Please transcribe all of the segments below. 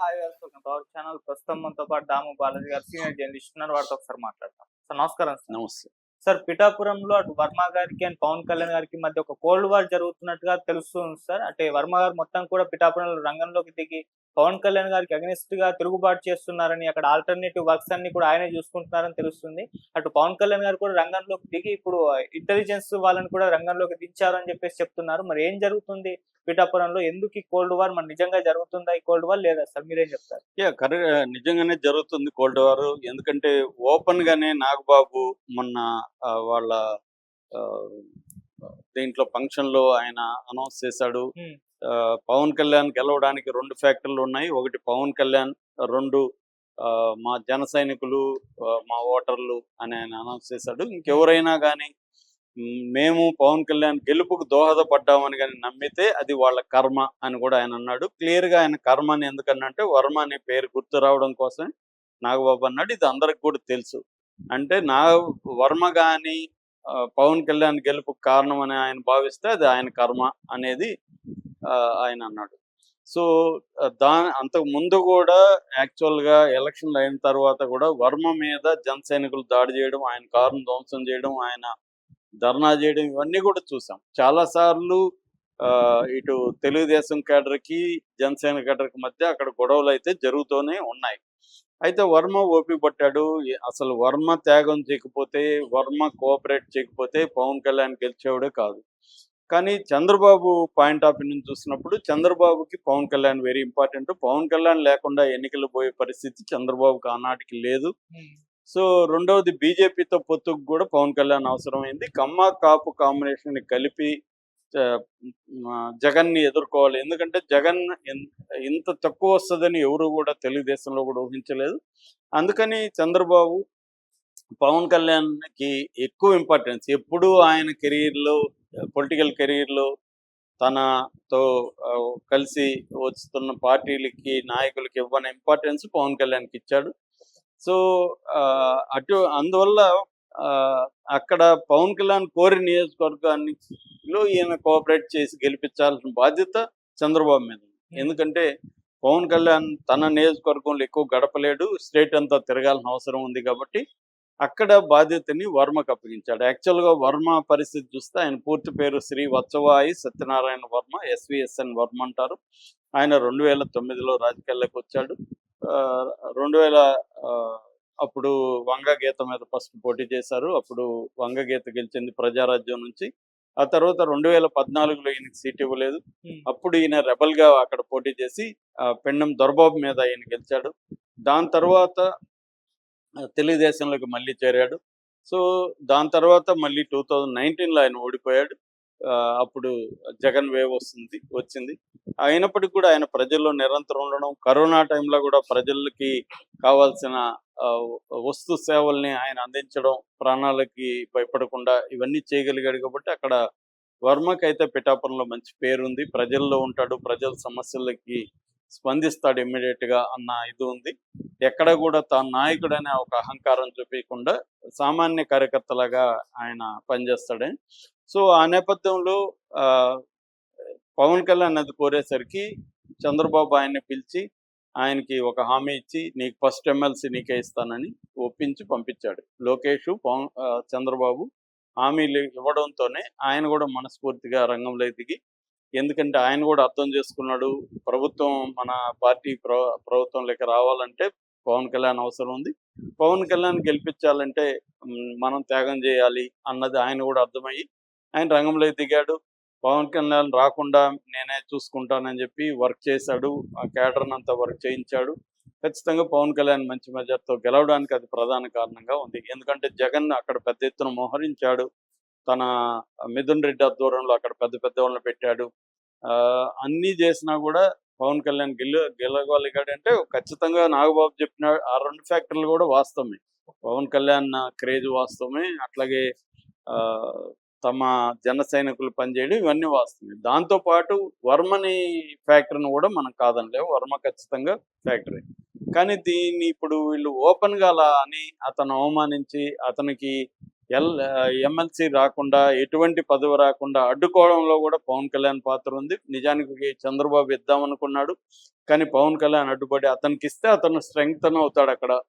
Hi welcome to our channel. ప్రస్తుతం మనతో పాటు దాము బాలాజీ గారు సీనియర్ జర్నలిస్ట్ ఉన్నారు. వారితో ఒకసారి మాట్లాడతాం సార్ నమస్కారం సార్. నమస్తే. సార్ పిఠాపురంలో అటు వర్మ గారికి అండ్ పవన్ కళ్యాణ్ గారికి మధ్య ఒక కోల్డ్ వార్ జరుగుతున్నట్టుగా తెలుస్తుంది సార్. అంటే వర్మ గారు మొత్తం కూడా పిఠాపురంలో రంగంలోకి దిగి పవన్ కళ్యాణ్ గారికి అగనిస్ట్గా తిరుగుబాటు చేస్తున్నారని అక్కడ ఆల్టర్నేటివ్ వర్క్స్ అన్ని కూడా ఆయనే చూసుకుంటున్నారని తెలుస్తుంది. అటు పవన్ కళ్యాణ్ గారు కూడా రంగంలోకి దిగి ఇప్పుడు ఇంటెలిజెన్స్ వాళ్ళని కూడా రంగంలోకి దించారని చెప్పేసి చెప్తున్నారు. మరి ఏం జరుగుతుంది? పిఠాపురంలో ఎందుకు ఈ కోల్డ్ వార్ మరి నిజంగా జరుగుతుందా ఈ కోల్డ్ వార్ లేదా సార్? మీరేం చెప్తారు? కరెక్ట్ నిజంగానే జరుగుతుంది కోల్డ్ వార్ ఎందుకంటే ఓపెన్ గానే నాగబాబు మొన్న వాళ్ళ దీంట్లో ఫంక్షన్లో ఆయన అనౌన్స్ చేశాడు. పవన్ కళ్యాణ్ గెలవడానికి రెండు ఫ్యాక్టర్లు ఉన్నాయి. ఒకటి పవన్ కళ్యాణ్ రెండు ఆ, మా జన సైనికులు మా ఓటర్లు అని ఆయన అనౌన్స్ చేశాడు. ఇంకెవరైనా కానీ మేము పవన్ కళ్యాణ్ గెలుపుకు దోహదపడ్డామని కానీ నమ్మితే అది వాళ్ళ కర్మ అని కూడా ఆయన అన్నాడు. క్లియర్గా ఆయన కర్మ అని ఎందుకన్నంటే వర్మ అనే పేరు గుర్తు రావడం కోసం నాగబాబు అన్నాడు. ఇది అందరికి కూడా తెలుసు. అంటే నా వర్మ గాని పవన్ కళ్యాణ్ గెలుపు కారణం అని ఆయన భావిస్తే అది ఆయన కర్మ అనేది ఆయన అన్నాడు. సో దా అంతకు ముందు కూడా యాక్చువల్గా ఎలక్షన్లు అయిన తర్వాత కూడా వర్మ మీద జన సైనికులు దాడి చేయడం ఆయన కారును ధ్వంసం చేయడం ఆయన ధర్నా చేయడం ఇవన్నీ కూడా చూసాం. చాలా సార్లు ఆ, ఇటు తెలుగుదేశం కేడర్కి జనసేన కేడర్కి మధ్య అక్కడ గొడవలు అయితే జరుగుతూనే ఉన్నాయి. అయితే వర్మ ఓపిక పట్టాడు. అసలు వర్మ త్యాగం చేయకపోతే వర్మ కోఆపరేట్ చేయకపోతే పవన్ కళ్యాణ్ గెలిచేవాడే కాదు. కానీ చంద్రబాబు పాయింట్ ఆఫ్ వ్యూ నుంచి చూసినప్పుడు చంద్రబాబుకి పవన్ కళ్యాణ్ వెరీ ఇంపార్టెంట్ పవన్ కళ్యాణ్ లేకుండా ఎన్నికలు పోయే పరిస్థితి చంద్రబాబుకి ఆనాటికి లేదు. సో రెండవది బీజేపీతో పొత్తుకు కూడా పవన్ కళ్యాణ్ అవసరమైంది. కమ్మ కాపు కాంబినేషన్ని కలిపి జగన్ని ఎదుర్కోవాలి. ఎందుకంటే జగన్ ఇంత తక్కువ వస్తుందని ఎవరు కూడా తెలుగుదేశంలో కూడా ఊహించలేదు. అందుకని చంద్రబాబు పవన్ కళ్యాణ్కి ఎక్కువ ఇంపార్టెన్స్ ఎప్పుడు ఆయన కెరీర్లో పొలిటికల్ కెరీర్లో తనతో కలిసి వస్తున్న పార్టీలకి నాయకులకి ఇవ్వని ఇంపార్టెన్స్ పవన్ కళ్యాణ్కి ఇచ్చాడు సో అటు అందువల్ల అక్కడ పవన్ కళ్యాణ్ కోరి నియోజకవర్గాన్ని లో ఈయన కోఆపరేట్ చేసి గెలిపించాల్సిన బాధ్యత చంద్రబాబు మీద ఉంది. ఎందుకంటే పవన్ కళ్యాణ్ తన నియోజకవర్గంలో ఎక్కువ గడపలేడు స్టేట్ అంతా తిరగాల్సిన అవసరం ఉంది కాబట్టి అక్కడ బాధ్యతని వర్మకు అప్పగించాడు. యాక్చువల్గా వర్మ పరిస్థితి చూస్తే ఆయన పూర్తి పేరు శ్రీ వత్సవాయి సత్యనారాయణ వర్మ ఎస్విఎస్ఎన్ వర్మ అంటారు. ఆయన రెండు వేల తొమ్మిదిలో రాజకీయాల్లోకి వచ్చాడు. రెండు వేల అప్పుడు వంగ గీత మీద ఫస్ట్ పోటీ చేశారు. అప్పుడు వంగ గీత గెలిచింది ప్రజారాజ్యం నుంచి. ఆ తర్వాత రెండు వేల పద్నాలుగులో ఈయనకి సీట్ ఇవ్వలేదు. అప్పుడు ఈయన రెబల్గా అక్కడ పోటీ చేసి పెండం దొరబాబు మీద ఈయన గెలిచాడు. దాని తర్వాత తెలుగుదేశంలోకి మళ్ళీ చేరాడు. సో దాని తర్వాత మళ్ళీ టూ థౌజండ్ నైన్టీన్లో ఆయన ఓడిపోయాడు. ఆ, అప్పుడు జగన్ వేవ్ వస్తుంది వచ్చింది. అయినప్పటికీ కూడా ఆయన ప్రజల్లో నిరంతరం ఉండడం కరోనా టైంలో కూడా ప్రజలకి కావాల్సిన వస్తు సేవల్ని ఆయన అందించడం ప్రాణాలకి భయపడకుండా ఇవన్నీ చేయగలిగాడు కాబట్టి అక్కడ వర్మకైతే పిఠాపురంలో మంచి పేరు ఉంది ప్రజల్లో ఉంటాడు ప్రజల సమస్యలకి స్పందిస్తాడు ఇమ్మీడియట్గా అన్న ఇది ఉంది. ఎక్కడ కూడా తాను నాయకుడు అనే ఒక అహంకారం చూపించకుండా సామాన్య కార్యకర్తలాగా ఆయన పనిచేస్తాడని సో ఆ నేపథ్యంలో ఆ, పవన్ కళ్యాణ్ అది కోరేసరికి చంద్రబాబు ఆయన్ని పిలిచి ఆయనకి ఒక హామీ ఇచ్చి నీకు ఫస్ట్ ఎమ్మెల్సీ నీకే ఇస్తానని ఒప్పించి పంపించాడు. లోకేష్ పవన్ చంద్రబాబు హామీలు ఇవ్వడంతోనే ఆయన కూడా మనస్ఫూర్తిగా రంగంలో దిగి ఎందుకంటే ఆయన కూడా అర్థం చేసుకున్నాడు. ప్రభుత్వం మన పార్టీ ప్ర ప్రభుత్వంలోకి రావాలంటే పవన్ కళ్యాణ్ అవసరం ఉంది. పవన్ కళ్యాణ్ గెలిపించాలంటే మనం త్యాగం చేయాలి అన్నది ఆయన కూడా అర్థమయ్యి ఆయన రంగంలోకి దిగాడు. పవన్ కళ్యాణ్ రాకుండా నేనే చూసుకుంటానని చెప్పి వర్క్ చేశాడు. ఆ క్యాడర్ని అంతా వర్క్ చేయించాడు. ఖచ్చితంగా పవన్ కళ్యాణ్ మంచి మెజార్టీతో గెలవడానికి అది ప్రధాన కారణంగా ఉంది. ఎందుకంటే జగన్ అక్కడ పెద్ద ఎత్తున మోహరించాడు. తన మిథున్ రెడ్డి ఆధ్వర్యంలో అక్కడ పెద్ద పెద్ద వాళ్ళని పెట్టాడు. ఆ, అన్నీ చేసినా కూడా పవన్ కళ్యాణ్ గెల అంటే ఖచ్చితంగా నాగబాబు చెప్పిన ఆ రెండు ఫ్యాక్టర్లు కూడా వాస్తవమే. పవన్ కళ్యాణ్ క్రేజ్ వాస్తవమే. అట్లాగే ఆ, తమ జన సైనికులు పనిచేయడం ఇవన్నీ వాస్తవమే. దాంతో పాటు వర్మని ఫ్యాక్టరీని కూడా మనం కాదనలేము. వర్మ ఖచ్చితంగా ఫ్యాక్టరీ. కానీ దీన్ని ఇప్పుడు వీళ్ళు ఓపెన్గా అలా అని అతను అవమానించి అతనికి ఎల్ ఎమ్మెల్సీ రాకుండా ఎటువంటి పదవి రాకుండా అడ్డుకోవడంలో కూడా పవన్ కళ్యాణ్ పాత్ర ఉంది. నిజానికి చంద్రబాబు ఇద్దాం అనుకున్నాడు కానీ పవన్ కళ్యాణ్ అడ్డుపడి అతనికి ఇస్తే అతను స్ట్రెంగ్తన్ అవుతాడు అక్కడ.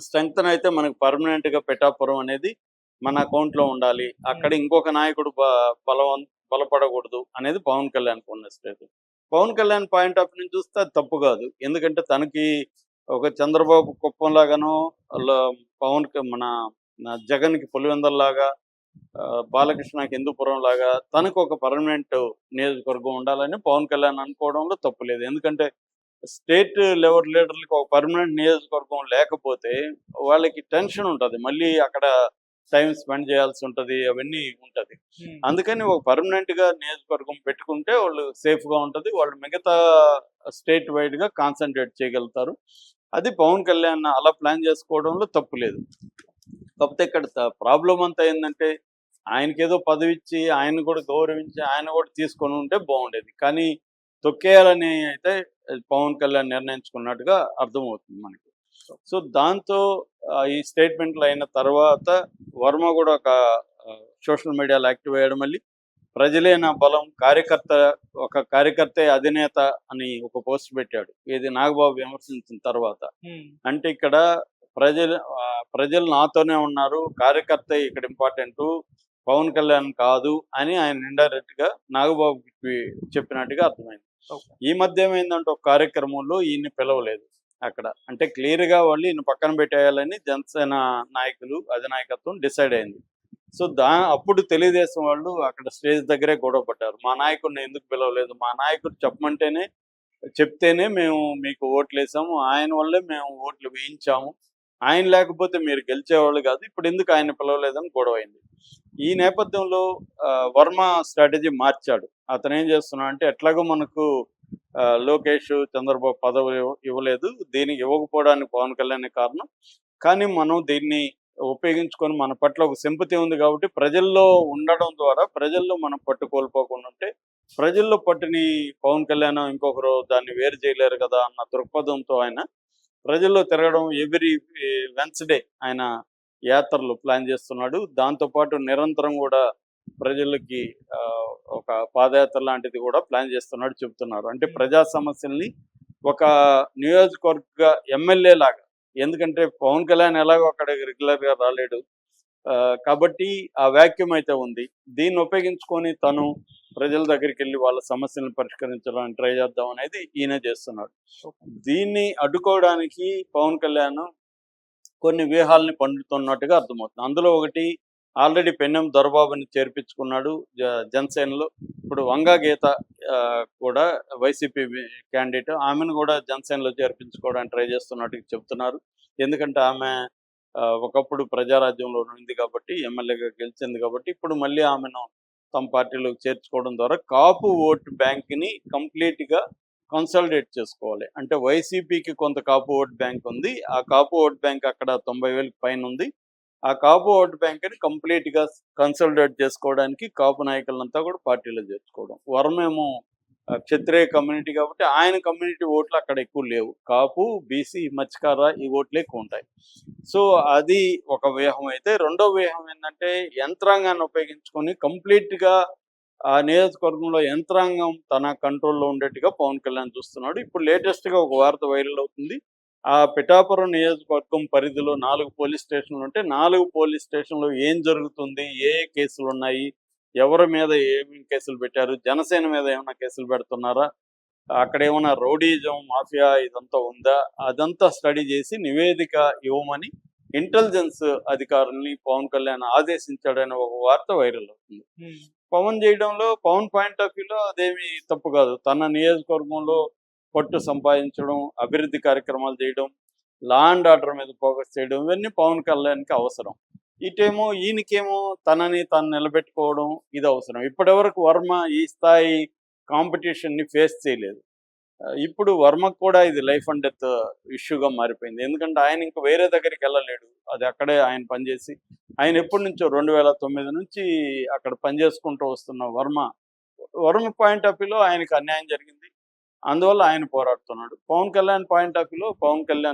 స్ట్రెంగ్తన్ అయితే మనకు పర్మనెంట్గా పెట్టాపురం అనేది మన అకౌంట్లో ఉండాలి. అక్కడ ఇంకొక నాయకుడు బలవం బలపడకూడదు అనేది పవన్ కళ్యాణ్ ఉన్న state Pawan Kalyan point of నుంచి చూస్తే అది తప్పు కాదు. ఎందుకంటే తనకి ఒక చంద్రబాబు కుప్పం లాగానో ల- పవన్ మన నా జగన్కి పులివెందల్లాగా బాలకృష్ణకి హిందూపురం లాగా తనకు ఒక పర్మనెంట్ నియోజకవర్గం ఉండాలని పవన్ కళ్యాణ్ అనుకోవడంలో తప్పు లేదు. ఎందుకంటే స్టేట్ లెవెల్ లీడర్లకు ఒక పర్మనెంట్ నియోజకవర్గం లేకపోతే వాళ్ళకి టెన్షన్ ఉంటుంది. మళ్ళీ అక్కడ టైం స్పెండ్ చేయాల్సి ఉంటుంది అవన్నీ ఉంటుంది. అందుకని ఒక పర్మనెంట్గా నియోజకవర్గం పెట్టుకుంటే వాళ్ళు సేఫ్గా ఉంటది. వాళ్ళు మిగతా స్టేట్ వైడ్గా కాన్సన్ట్రేట్ చేయగలుగుతారు. అది పవన్ కళ్యాణ్ అలా ప్లాన్ చేసుకోవడంలో తప్పు లేదు. కాకపోతే ఇక్కడ ప్రాబ్లం అంతా ఏంటంటే ఆయనకి ఏదో పదవి ఇచ్చి ఆయన కూడా గౌరవించి ఆయన కూడా తీసుకొని ఉంటే బాగుండేది. కానీ తొక్కేయాలని అయితే పవన్ కళ్యాణ్ నిర్ణయించుకున్నట్టుగా అర్థమవుతుంది మనకి. సో దాంతో ఈ స్టేట్మెంట్లు అయిన తర్వాత వర్మ కూడా ఒక సోషల్ మీడియాలో యాక్టివ్ అయ్యాడు మళ్ళీ. ప్రజలే నా బలం కార్యకర్త ఒక కార్యకర్తే అధినేత అని ఒక పోస్ట్ పెట్టాడు. ఇది నాగబాబు విమర్శించిన తర్వాత. అంటే ఇక్కడ ప్రజలు ప్రజలు నాతోనే ఉన్నారు. కార్యకర్త ఇక్కడ ఇంపార్టెంట్. పవన్ కళ్యాణ్ కాదు అని ఆయన ఇండైరెక్ట్గా నాగబాబుకి చెప్పినట్టుగా అర్థమైంది. ఈ మధ్య ఏమైందంటే ఒక కార్యక్రమంలో ఈయన్ని పిలవలేదు అక్కడ. అంటే క్లియర్గా వాళ్ళు ఈయన పక్కన పెట్టేయాలని జనసేన నాయకులు అధినాయకత్వం డిసైడ్ అయింది. సో దా అప్పుడు తెలుగుదేశం వాళ్ళు అక్కడ స్టేజ్ దగ్గరే గొడవ పడ్డారు. మా నాయకుడిని ఎందుకు పిలవలేదు? మా నాయకుడు చెప్పమంటేనే చెప్తేనే మేము మీకు ఓట్లు వేసాము ఆయన వల్లే మేము ఓట్లు వేయించాము. ఆయన లేకపోతే మీరు గెలిచేవాళ్ళు కాదు. ఇప్పుడు ఎందుకు ఆయన పిలవలేదని గొడవ అయింది ఈ నేపథ్యంలో ఆ, వర్మ స్ట్రాటజీ మార్చాడు. అతను ఏం చేస్తున్నాడు అంటే ఎట్లాగో మనకు ఆ, లోకేష్ చంద్రబాబు పదవి ఇవ్వలేదు. దీనికి ఇవ్వకపోవడానికి పవన్ కళ్యాణ్ కారణం. కానీ మనం దీన్ని ఉపయోగించుకొని మన పట్ల ఒక సింపతి ఉంది కాబట్టి ప్రజల్లో ఉండడం ద్వారా ప్రజల్లో మనం పట్టు కోల్పోకుండా ఉంటే ప్రజల్లో పట్టుని పవన్ కళ్యాణ్ ఇంకొకరు దాన్ని వేరు చేయలేరు కదా అన్న దృక్పథంతో ఆయన ప్రజల్లో తిరగడం ఎవ్రీ వెన్స్డే ఆయన యాత్రలు ప్లాన్ చేస్తున్నాడు. దాంతోపాటు నిరంతరం కూడా ప్రజలకి ఆ, ఒక పాదయాత్ర లాంటిది కూడా ప్లాన్ చేస్తున్నాడు చెప్తున్నారు అంటే ప్రజా సమస్యల్ని ఒక నియోజకవర్గ ఎమ్మెల్యే లాగా ఎందుకంటే పవన్ కళ్యాణ్ ఎలాగో అక్కడ రెగ్యులర్గా రాలేడు. కాబట్టి ఆ వాక్యూమ్ అయితే ఉంది. దీన్ని ఉపయోగించుకొని తను ప్రజల దగ్గరికి వెళ్ళి వాళ్ళ సమస్యలను పరిష్కరించడానికి ట్రై చేద్దాం అనేది ఈయన చేస్తున్నాడు. దీన్ని అడ్డుకోవడానికి పవన్ కళ్యాణ్ కొన్ని వ్యూహాలని పండుతున్నట్టుగా అర్థమవుతుంది. అందులో ఒకటి ఆల్రెడీ పెన్నెం దొరబాబుని చేర్పించుకున్నాడు జనసేనలో. ఇప్పుడు వంగా గీత కూడా వైసీపీ క్యాండిడేట్. ఆమెను కూడా జనసేనలో చేర్పించుకోవడానికి ట్రై చేస్తున్నట్టు చెప్తున్నారు. ఎందుకంటే ఆమె ఒకప్పుడు ప్రజారాజ్యంలో ఉంది కాబట్టి ఎమ్మెల్యేగా గెలిచింది కాబట్టి ఇప్పుడు మళ్ళీ ఆమెను తమ పార్టీలోకి చేర్చుకోవడం ద్వారా కాపు ఓటు బ్యాంక్ని కంప్లీట్గా కన్సల్టేట్ చేసుకోవాలి. అంటే వైసీపీకి కొంత కాపు ఓట్ బ్యాంక్ ఉంది ఆ కాపు ఓట్ బ్యాంక్ అక్కడ తొంభై వేలకు పైన ఉంది. ఆ కాపు ఓట్ బ్యాంక్ని ని కంప్లీట్గా కన్సల్టేట్ చేసుకోవడానికి కాపు నాయకులంతా కూడా పార్టీలో చేర్చుకోవడం. వరమేమో క్షత్రియ కమ్యూనిటీ కాబట్టి ఆయన కమ్యూనిటీ ఓట్లు అక్కడ ఎక్కువ లేవు. కాపు బీసీ మత్స్యకార ఈ ఓట్లు ఎక్కువ ఉంటాయి. సో అది ఒక వ్యూహం అయితే. రెండో వ్యూహం ఏంటంటే యంత్రాంగాన్ని ఉపయోగించుకొని కంప్లీట్గా ఆ నియోజకవర్గంలో యంత్రాంగం తన కంట్రోల్లో ఉండేట్టుగా పవన్ కళ్యాణ్ చూస్తున్నాడు. ఇప్పుడు లేటెస్ట్గా ఒక వార్త వైరల్ అవుతుంది. ఆ పిఠాపురం నియోజకవర్గం పరిధిలో నాలుగు పోలీస్ స్టేషన్లు ఉంటే నాలుగు పోలీస్ స్టేషన్లో ఏం జరుగుతుంది? ఏ ఏ కేసులు ఉన్నాయి? ఎవరి మీద ఏమేమి కేసులు పెట్టారు? జనసేన మీద ఏమైనా కేసులు పెడుతున్నారా? అక్కడ ఏమైనా రౌడీజం మాఫియా ఇదంతా ఉందా? అదంతా స్టడీ చేసి నివేదిక ఇవ్వమని ఇంటెలిజెన్స్ అధికారుల్ని పవన్ కళ్యాణ్ ఆదేశించాడని ఒక వార్త వైరల్ అవుతుంది. పవన్ చేయడంలో పవన్ పాయింట్ ఆఫ్ వ్యూలో అదేమి తప్పు కాదు. తన నియోజకవర్గంలో పట్టు సంపాదించడం అభివృద్ధి కార్యక్రమాలు చేయడం లా అండ్ ఆర్డర్ మీద ఫోకస్ చేయడం ఇవన్నీ పవన్ కళ్యాణ్కి అవసరం. ఇటేమో ఈయనకేమో తనని తను నిలబెట్టుకోవడం ఇది అవసరం. ఇప్పటివరకు వర్మ ఈ స్థాయి కాంపిటీషన్ని ఫేస్ చేయలేదు. ఇప్పుడు వర్మకు కూడా ఇది లైఫ్ అండ్ డెత్ ఇష్యూగా మారిపోయింది. ఎందుకంటే ఆయన ఇంకా వేరే దగ్గరికి వెళ్ళలేడు. అది అక్కడే ఆయన పనిచేసి ఆయన ఎప్పటి నుంచో రెండు వేల తొమ్మిది నుంచి అక్కడ పనిచేసుకుంటూ వస్తున్న వర్మ. వర్మ పాయింట్ ఆఫ్ వ్యూలో ఆయనకు అన్యాయం జరిగింది. అందువల్ల ఆయన పోరాడుతున్నాడు. పవన్ కళ్యాణ్ పాయింట్ ఆఫ్ వ్యూలో పవన్ కళ్యాణ్